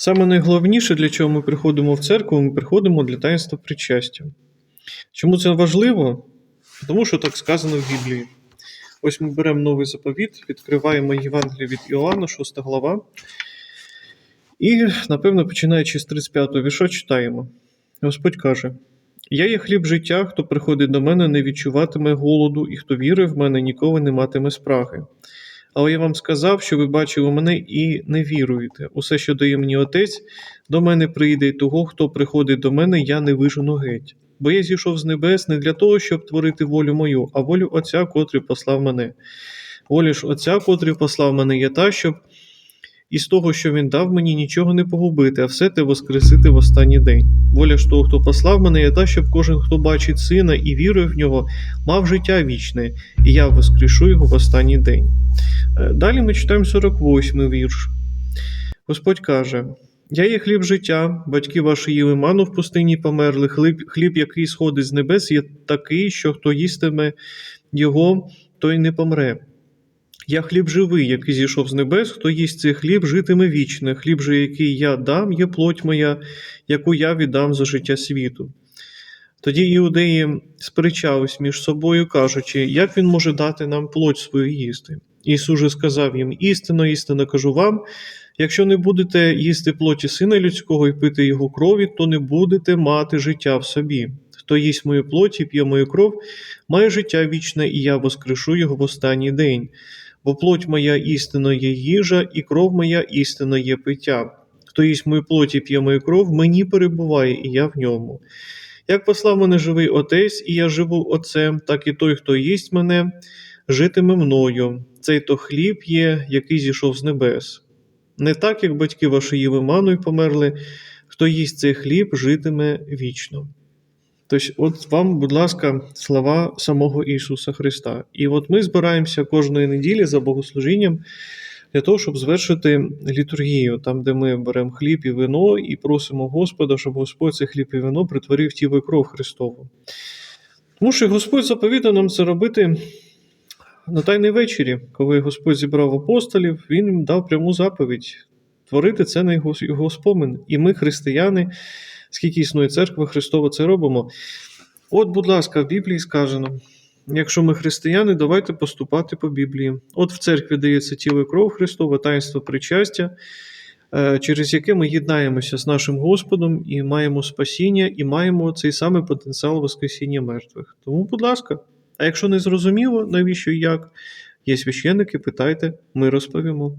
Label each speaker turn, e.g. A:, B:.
A: Саме найголовніше, для чого ми приходимо в церкву, ми приходимо для таїнства причастя. Чому це важливо? Тому що так сказано в Біблії. Ось ми беремо новий заповіт, відкриваємо Євангеліє від Іоанна, 6 глава. І, напевно, починаючи з 35-го вірша, читаємо. Господь каже: Я є хліб життя, хто приходить до мене, не відчуватиме голоду, і хто вірить в мене, ніколи не матиме спраги. Але я вам сказав, що ви бачили мене і не віруєте. Усе, що дає мені отець, до мене прийде, і того, хто приходить до мене, я не вижену геть. Бо я зійшов з небес не для того, щоб творити волю мою, а волю Отця, котрий послав мене. Воля ж Отця, котрий послав мене, є та, щоб із того, що він дав мені, нічого не погубити, а все те воскресити в останній день. Воля ж того, хто послав мене, є та, щоб кожен, хто бачить сина і вірує в нього, мав життя вічне, і я воскрешу його в останній день. Е, Далі ми читаємо 48 вірш. Господь каже: Я є хліб життя, батьки ваші їли ману в пустині померли. Хліб, хліб, який сходить з небес, є такий, що хто їстиме його, той не помре. Я хліб живий, який зійшов з небес, хто їсть цей хліб, житиме вічне. Хліб же, який я дам, є плоть моя, яку я віддам за життя світу. Тоді іудеї сперечались між собою, кажучи, як він може дати нам плоть свою їсти. Ісус же сказав їм: істинно, істинно кажу вам, якщо не будете їсти плоті сина людського і пити його крові, то не будете мати життя в собі. Хто їсть мою плоть і п'є мою кров, має життя вічне, і я воскрешу його в останній день. Бо плоть моя істинно є їжа, і кров моя істинно є пиття. Хто їсть мою плоть і п'є мою кров, мені перебуває, і я в ньому. Як послав мене живий Отець, і я живу Отцем, так і той, хто їсть мене, житиме мною. Цей то хліб є, який зійшов з небес. Не так, як батьки ваші їли ману й померли, хто їсть цей хліб, житиме вічно. Тобто, от вам, будь ласка, слова самого Ісуса Христа. І от ми збираємося кожної неділі за богослужінням для того, щоб звершити літургію, там, де ми беремо хліб і вино, і просимо Господа, щоб Господь це хліб і вино притворив тіло і кров Христову. Тому що Господь заповідав нам це робити на Тайній вечері, коли Господь зібрав апостолів, Він їм дав пряму заповідь творити це на його, його спомин. І ми, християни, скільки існує церква Христова, це робимо. От, будь ласка, в Біблії сказано. Якщо ми християни, давайте поступати по Біблії. От в церкві дається тіло і кров Христова, таїнство причастя, е, через яке ми єднаємося з нашим Господом і маємо спасіння, і маємо цей самий потенціал Воскресіння мертвих. Тому, будь ласка, а якщо не зрозуміло, навіщо і як, є священники, питайте, ми розповімо.